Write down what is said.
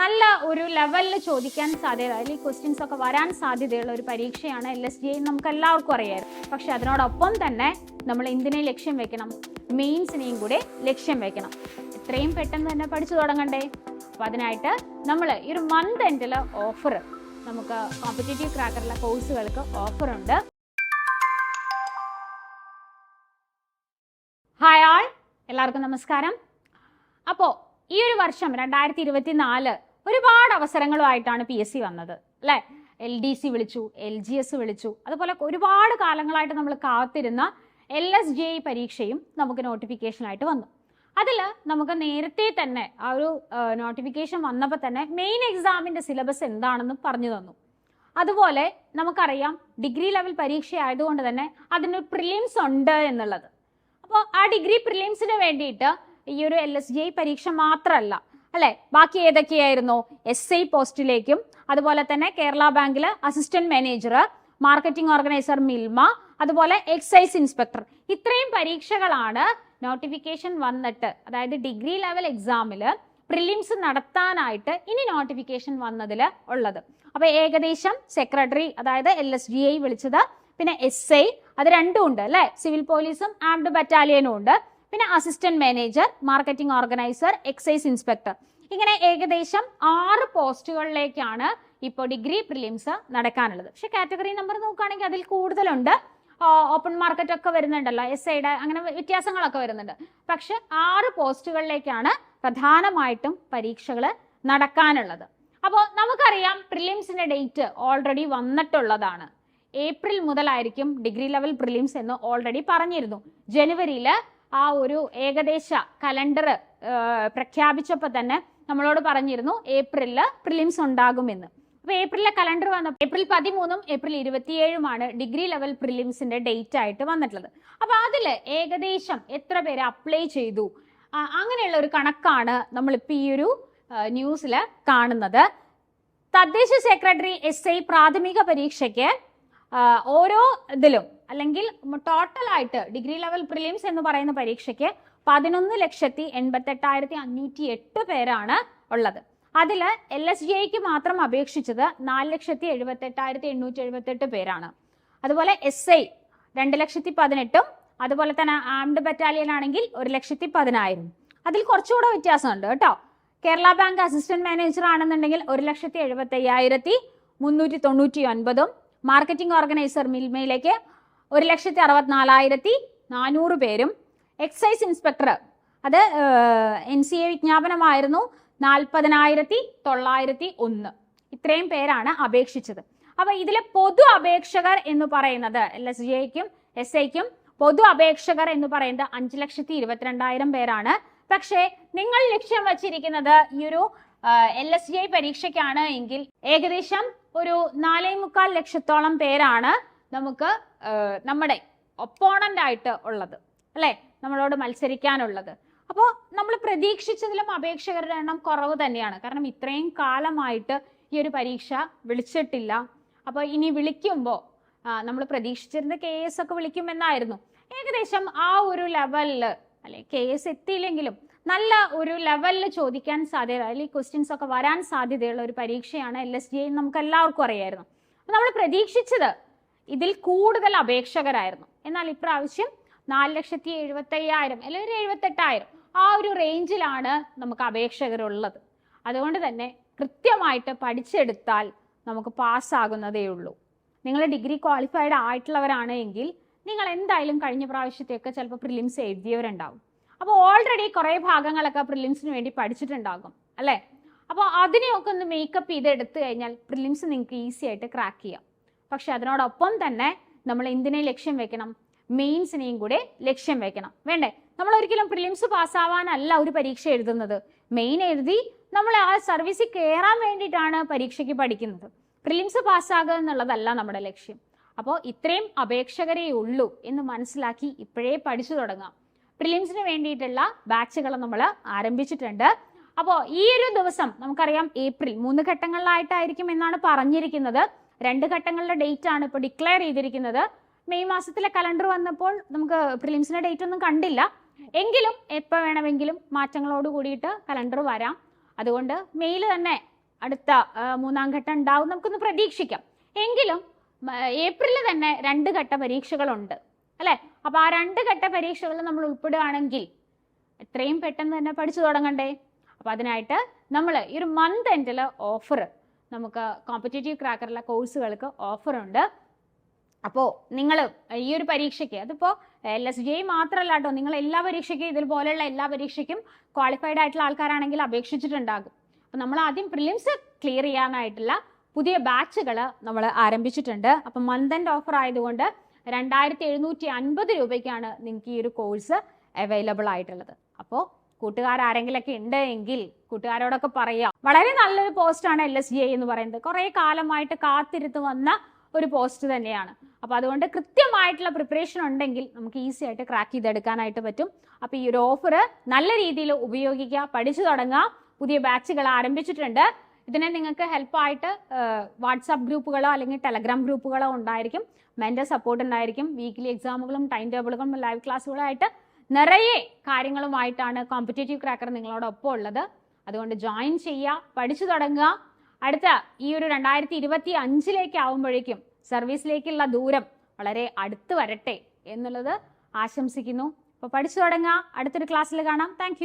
നല്ല ഒരു ലെവലിൽ ചോദിക്കാൻ സാധ്യത അല്ലെങ്കിൽ ക്വസ്റ്റ്യൻസ് ഒക്കെ വരാൻ സാധ്യതയുള്ള ഒരു പരീക്ഷയാണ് എൽ എസ് ജി നമുക്ക് എല്ലാവർക്കും അറിയാം പക്ഷെ അതിനോടൊപ്പം തന്നെ നമ്മൾ എന്തിനെ ലക്ഷ്യം വെക്കണം? മെയിൻസിനെയും കൂടി ലക്ഷ്യം വെക്കണം. എത്രയും പെട്ടെന്ന് തന്നെ പഠിച്ചു തുടങ്ങണ്ടേ? അപ്പോൾ അതിനായിട്ട് നമ്മൾ ഈ ഒരു മന്ത് എൻഡിൽ ഓഫർ നമുക്ക് കോമ്പറ്റേറ്റീവ് ക്രാക്കറിലെ കോഴ്സുകൾക്ക് ഓഫർ ഉണ്ട്. ഹായ് ആൾ എല്ലാവർക്കും നമസ്കാരം. അപ്പോൾ ഈ ഒരു വർഷം രണ്ടായിരത്തി ഇരുപത്തി നാല് ഒരുപാട് അവസരങ്ങളുമായിട്ടാണ് പി എസ് സി വന്നത് അല്ലേ? എൽ ഡി സി വിളിച്ചു എൽ ജി എസ് വിളിച്ചു അതുപോലെ ഒരുപാട് കാലങ്ങളായിട്ട് നമ്മൾ കാത്തിരുന്ന എൽ എസ് ജെ ഇ പരീക്ഷയും നമുക്ക് നോട്ടിഫിക്കേഷനായിട്ട് വന്നു. അതിൽ നമുക്ക് നേരത്തെ തന്നെ ആ ഒരു നോട്ടിഫിക്കേഷൻ വന്നപ്പോൾ തന്നെ മെയിൻ എക്സാമിന്റെ സിലബസ് എന്താണെന്ന് പറഞ്ഞു തന്നു. അതുപോലെ നമുക്കറിയാം ഡിഗ്രി ലെവൽ പരീക്ഷ ആയതുകൊണ്ട് തന്നെ അതിനൊരു പ്രിലിംസ് ഉണ്ട് എന്നുള്ളത്. അപ്പോൾ ആ ഡിഗ്രി പ്രിലിംസിന് വേണ്ടിയിട്ട് ഈ ഒരു എൽ എസ് ജി ഐ പരീക്ഷ മാത്രമല്ല അല്ലെ? ബാക്കി ഏതൊക്കെയായിരുന്നു? എസ് ഐ പോസ്റ്റിലേക്കും അതുപോലെ തന്നെ കേരള ബാങ്കിൽ assistant manager marketing organiser Milma അതുപോലെ എക്സൈസ് ഇൻസ്പെക്ടർ. ഇത്രയും പരീക്ഷകളാണ് നോട്ടിഫിക്കേഷൻ വന്നിട്ട് അതായത് ഡിഗ്രി ലെവൽ എക്സാമിൽ പ്രിലിംസ് നടത്താനായിട്ട് ഇനി നോട്ടിഫിക്കേഷൻ വന്നതിൽ ഉള്ളത്. അപ്പോൾ ഏകദേശം സെക്രട്ടറി അതായത് എൽ എസ് ഡി ഐ വിളിച്ചത് പിന്നെ എസ് ഐ അത് രണ്ടും ഉണ്ട് അല്ലെ? സിവിൽ പോലീസും ആംഡ് ബറ്റാലിയനും ഉണ്ട്. പിന്നെ assistant manager marketing organiser excise inspector ഇങ്ങനെ ഏകദേശം ആറ് പോസ്റ്റുകളിലേക്കാണ് ഇപ്പോൾ ഡിഗ്രി പ്രിലിംസ് നടക്കാനുള്ളത്. പക്ഷെ കാറ്റഗറി നമ്പർ നോക്കുകയാണെങ്കിൽ അതിൽ കൂടുതലുണ്ട്. ഓപ്പൺ മാർക്കറ്റ് ഒക്കെ വരുന്നുണ്ടല്ലോ എസ് ഐയുടെ അങ്ങനെ വ്യത്യാസങ്ങളൊക്കെ വരുന്നുണ്ട്. പക്ഷെ ആറ് പോസ്റ്റുകളിലേക്കാണ് പ്രധാനമായിട്ടും പരീക്ഷകൾ നടക്കാനുള്ളത്. അപ്പോൾ നമുക്കറിയാം പ്രിലിംസിന്റെ ഡേറ്റ് ഓൾറെഡി വന്നിട്ടുള്ളതാണ്. ഏപ്രിൽ മുതലായിരിക്കും ഡിഗ്രി ലെവൽ പ്രിലിംസ് എന്ന് ഓൾറെഡി പറഞ്ഞിരുന്നു. ജനുവരിയിൽ ആ ഒരു ഏകദേശ കലണ്ടർ പ്രഖ്യാപിച്ചപ്പോൾ തന്നെ നമ്മളോട് പറഞ്ഞിരുന്നു ഏപ്രിലിൽ പ്രിലിംസ് ഉണ്ടാകുമെന്ന്. അപ്പോൾ ഏപ്രിലിലെ കലണ്ടർ വന്ന ഏപ്രിൽ പതിമൂന്നും ഏപ്രിൽ ഇരുപത്തിയേഴുമാണ് ഡിഗ്രി ലെവൽ പ്രിലിംസിന്റെ ഡേറ്റ് ആയിട്ട് വന്നിട്ടുള്ളത്. അപ്പോൾ അതിൽ ഏകദേശം എത്ര പേര് അപ്ലൈ ചെയ്തു? അങ്ങനെയുള്ള ഒരു കണക്കാണ് നമ്മളിപ്പോൾ ഈ ഒരു ന്യൂസിൽ കാണുന്നത്. തദ്ദേശ സെക്രട്ടറി എസ് ഐ പ്രാഥമിക പരീക്ഷയ്ക്ക് ഓരോ ഇതിലും അല്ലെങ്കിൽ ടോട്ടൽ ആയിട്ട് ഡിഗ്രി ലെവൽ പ്രിലിംസ് എന്ന് പറയുന്ന പരീക്ഷയ്ക്ക് പതിനൊന്ന് ലക്ഷത്തി എൺപത്തെട്ടായിരത്തി അഞ്ഞൂറ്റി എട്ട് പേരാണ് ഉള്ളത്. അതിൽ എൽ എസ് ജി ഐക്ക് മാത്രം അപേക്ഷിച്ചത് നാല് ലക്ഷത്തി എഴുപത്തെട്ടായിരത്തി എണ്ണൂറ്റി എഴുപത്തെട്ട് പേരാണ്. അതുപോലെ എസ് ഐ രണ്ട് ലക്ഷത്തി പതിനെട്ടും അതുപോലെ തന്നെ ആംഡ് ബറ്റാലിയൻ ആണെങ്കിൽ ഒരു ലക്ഷത്തി പതിനായിരം അതിൽ കുറച്ചുകൂടെ വ്യത്യാസമുണ്ട് കേട്ടോ. കേരള ബാങ്ക് അസിസ്റ്റന്റ് മാനേജർ ആണെന്നുണ്ടെങ്കിൽ ഒരു ലക്ഷത്തി എഴുപത്തി അയ്യായിരത്തി മുന്നൂറ്റി തൊണ്ണൂറ്റി ഒൻപതും മാർക്കറ്റിംഗ് ഓർഗനൈസർ മിൽമയിലേക്ക് ഒരു ലക്ഷത്തി അറുപത്തിനാലായിരത്തി നാനൂറ് പേരും. എക്സൈസ് ഇൻസ്പെക്ടർ അത് എൻ സി എ വിജ്ഞാപനമായിരുന്നു നാൽപ്പതിനായിരത്തി തൊള്ളായിരത്തി ഒന്ന്. ഇത്രയും പേരാണ് അപേക്ഷിച്ചത്. അപ്പൊ ഇതിലെ പൊതു അപേക്ഷകർ എന്ന് പറയുന്നത് എൽ എസ് ജി ഐക്കും എസ് ഐക്കും പൊതു അപേക്ഷകർ എന്ന് പറയുന്നത് അഞ്ച് ലക്ഷത്തി ഇരുപത്തിരണ്ടായിരം പേരാണ്. പക്ഷേ നിങ്ങൾ ലക്ഷ്യം വച്ചിരിക്കുന്നത് ഈ ഒരു എൽ എസ് ജി ഐ പരീക്ഷയ്ക്കാണ് എങ്കിൽ ഏകദേശം ഒരു നാലേ മുക്കാൽ ലക്ഷത്തോളം പേരാണ് നമുക്ക് നമ്മുടെ ഒപ്പോണന്റ് ആയിട്ട് ഉള്ളത് അല്ലേ? നമ്മളോട് മത്സരിക്കാനുള്ളത്. അപ്പോൾ നമ്മൾ പ്രതീക്ഷിച്ചതിലും അപേക്ഷകരുടെ എണ്ണം കുറവ് തന്നെയാണ്. കാരണം ഇത്രയും കാലമായിട്ട് ഈ ഒരു പരീക്ഷ വിളിച്ചിട്ടില്ല. അപ്പോൾ ഇനി വിളിക്കുമ്പോൾ നമ്മൾ പ്രതീക്ഷിച്ചിരുന്ന കെ എസ് ഒക്കെ വിളിക്കുമെന്നായിരുന്നു. ഏകദേശം ആ ഒരു ലെവലിൽ അല്ലെ കെ എസ് എത്തിയില്ലെങ്കിലും നല്ല ഒരു ലെവലിൽ ചോദിക്കാൻ സാധ്യത അല്ലെങ്കിൽ ക്വസ്റ്റ്യൻസ് ഒക്കെ വരാൻ സാധ്യതയുള്ള ഒരു പരീക്ഷയാണ് എൽ എസ് ജി നമുക്ക് എല്ലാവർക്കും അറിയായിരുന്നു. നമ്മൾ പ്രതീക്ഷിച്ചത് ഇതിൽ കൂടുതൽ അപേക്ഷകരായിരുന്നു. എന്നാൽ ഇപ്രാവശ്യം നാല് ലക്ഷത്തി എഴുപത്തയ്യായിരം അല്ലെങ്കിൽ എഴുപത്തെട്ടായിരം ആ ഒരു റേഞ്ചിലാണ് നമുക്ക് അപേക്ഷകരുള്ളത്. അതുകൊണ്ട് തന്നെ കൃത്യമായിട്ട് പഠിച്ചെടുത്താൽ നമുക്ക് പാസ്സാകുന്നതേ ഉള്ളൂ. നിങ്ങൾ ഡിഗ്രി ക്വാളിഫൈഡ് ആയിട്ടുള്ളവരാണെങ്കിൽ നിങ്ങൾ എന്തായാലും കഴിഞ്ഞ പ്രാവശ്യത്തെയൊക്കെ ചിലപ്പോൾ പ്രിലിംസ് എഴുതിയവരുണ്ടാവും. അപ്പോൾ ഓൾറെഡി കുറേ ഭാഗങ്ങളൊക്കെ പ്രിലിംസിന് വേണ്ടി പഠിച്ചിട്ടുണ്ടാകും അല്ലേ? അപ്പോൾ അതിനെയൊക്കെ ഒന്ന് മേക്കപ്പ് ചെയ്ത് എടുത്തു കഴിഞ്ഞാൽ പ്രിലിംസ് നിങ്ങൾക്ക് ഈസി ആയിട്ട് ക്രാക്ക് ചെയ്യാം. പക്ഷെ അതിനോടൊപ്പം തന്നെ നമ്മൾ എന്തിനെ ലക്ഷ്യം വെക്കണം? മെയിൻസിനെയും കൂടെ ലക്ഷ്യം വെക്കണം. വേണ്ടേ? നമ്മൾ ഒരിക്കലും പ്രിലിംസ് പാസ്സാവാനല്ല ഒരു പരീക്ഷ എഴുതുന്നത്. മെയിൻ എഴുതി നമ്മൾ ആ സർവീസിൽ കയറാൻ വേണ്ടിയിട്ടാണ് പരീക്ഷയ്ക്ക് പഠിക്കുന്നത്. പ്രിലിംസ് പാസ്സാകുക എന്നുള്ളതല്ല നമ്മുടെ ലക്ഷ്യം. അപ്പോൾ ഇത്രയും അപേക്ഷകരേ ഉള്ളൂ എന്ന് മനസ്സിലാക്കി ഇപ്പോഴേ പഠിച്ചു തുടങ്ങാം. പ്രിലിംസിന് വേണ്ടിയിട്ടുള്ള ബാച്ചുകൾ നമ്മൾ ആരംഭിച്ചിട്ടുണ്ട്. അപ്പോൾ ഈ ഒരു ദിവസം നമുക്കറിയാം ഏപ്രിൽ മൂന്ന് ഘട്ടങ്ങളിലായിട്ടായിരിക്കും എന്നാണ് പറഞ്ഞിരിക്കുന്നത്. രണ്ട് ഘട്ടങ്ങളുടെ ഡേറ്റ് ആണ് ഇപ്പോൾ ഡിക്ലെയർ ചെയ്തിരിക്കുന്നത്. മെയ് മാസത്തിലെ കലണ്ടർ വന്നപ്പോൾ നമുക്ക് പ്രിലിംസിന്റെ ഡേറ്റ് ഒന്നും കണ്ടില്ല. എങ്കിലും എപ്പോൾ വേണമെങ്കിലും മാറ്റങ്ങളോട് കൂടിയിട്ട് കലണ്ടർ വരാം. അതുകൊണ്ട് മെയ്യിൽ തന്നെ അടുത്ത മൂന്നാം ഘട്ടം ഉണ്ടാവും നമുക്കൊന്ന് പ്രതീക്ഷിക്കാം. എങ്കിലും ഏപ്രിലിൽ തന്നെ രണ്ട് ഘട്ട പരീക്ഷകളുണ്ട്. അല്ലേ? അപ്പോൾ ആ രണ്ട് ഘട്ട പരീക്ഷകൾ നമ്മൾ ഉൾപ്പെടുകയാണെങ്കിൽ എത്രയും പെട്ടെന്ന് തന്നെ പഠിച്ചു തുടങ്ങണ്ടേ? അപ്പോൾ അതിനായിട്ട് നമ്മൾ ഈ ഒരു മന്ത് എൻഡിൽ ഓഫർ നമുക്ക് കോമ്പറ്റേറ്റീവ് ക്രാക്കറിലെ കോഴ്സുകൾക്ക് ഓഫറുണ്ട് അപ്പോൾ നിങ്ങൾ ഈ ഒരു പരീക്ഷയ്ക്ക് അതിപ്പോൾ എൽ എസ് ജി മാത്രമല്ല കേട്ടോ നിങ്ങൾ എല്ലാ പരീക്ഷയ്ക്കും ഇതുപോലെയുള്ള എല്ലാ പരീക്ഷയ്ക്കും ക്വാളിഫൈഡ് ആയിട്ടുള്ള ആൾക്കാരാണെങ്കിൽ അപേക്ഷിച്ചിട്ടുണ്ടാകും. അപ്പോൾ നമ്മൾ ആദ്യം പ്രിലിംസ് ക്ലിയർ ചെയ്യാനായിട്ടുള്ള പുതിയ ബാച്ചുകൾ നമ്മൾ ആരംഭിച്ചിട്ടുണ്ട്. അപ്പം മന്ത് എൻഡ് ഓഫർ ആയതുകൊണ്ട് രണ്ടായിരത്തി എഴുന്നൂറ്റി അൻപത് രൂപയ്ക്കാണ് നിങ്ങൾക്ക് ഈ ഒരു കോഴ്സ് അവൈലബിൾ ആയിട്ടുള്ളത്. അപ്പോൾ കൂട്ടുകാർ ആരെങ്കിലൊക്കെ ഉണ്ട് എങ്കിൽ കൂട്ടുകാരോടൊക്കെ പറയാം. വളരെ നല്ലൊരു പോസ്റ്റാണ് എൽ എസ് ജി ഐ എന്ന് പറയുന്നത്. കുറേ കാലമായിട്ട് കാത്തിരുത്ത് വന്ന ഒരു പോസ്റ്റ് തന്നെയാണ്. അപ്പോൾ അതുകൊണ്ട് കൃത്യമായിട്ടുള്ള പ്രിപ്പറേഷൻ ഉണ്ടെങ്കിൽ നമുക്ക് ഈസി ആയിട്ട് ക്രാക്ക് ചെയ്തെടുക്കാനായിട്ട് പറ്റും. അപ്പോൾ ഈ ഒരു ഓഫർ നല്ല രീതിയിൽ ഉപയോഗിക്കുക പഠിച്ചു തുടങ്ങുക പുതിയ ബാച്ചുകൾ ആരംഭിച്ചിട്ടുണ്ട്. ഇതിനെ നിങ്ങൾക്ക് ഹെൽപ്പായിട്ട് വാട്സാപ്പ് ഗ്രൂപ്പുകളോ അല്ലെങ്കിൽ ടെലഗ്രാം ഗ്രൂപ്പുകളോ ഉണ്ടായിരിക്കും. മെന്റൽ സപ്പോർട്ട് ഉണ്ടായിരിക്കും. വീക്ക്ലി എക്സാമുകളും ടൈം ടേബിളുകളും ലൈവ് ക്ലാസ്സുകളും ആയിട്ട് നിറയെ കാര്യങ്ങളുമായിട്ടാണ് കോമ്പറ്റേറ്റീവ് ക്രാക്കർ നിങ്ങളോടൊപ്പം ഉള്ളത്. അതുകൊണ്ട് ജോയിൻ ചെയ്യുക പഠിച്ചു തുടങ്ങുക. അടുത്ത ഈ ഒരു രണ്ടായിരത്തി ഇരുപത്തി അഞ്ചിലേക്ക് ആവുമ്പോഴേക്കും സർവീസിലേക്കുള്ള ദൂരം വളരെ അടുത്ത് വരട്ടെ എന്നുള്ളത് ആശംസിക്കുന്നു. അപ്പോൾ പഠിച്ചു തുടങ്ങുക. അടുത്തൊരു ക്ലാസ്സിൽ കാണാം. താങ്ക്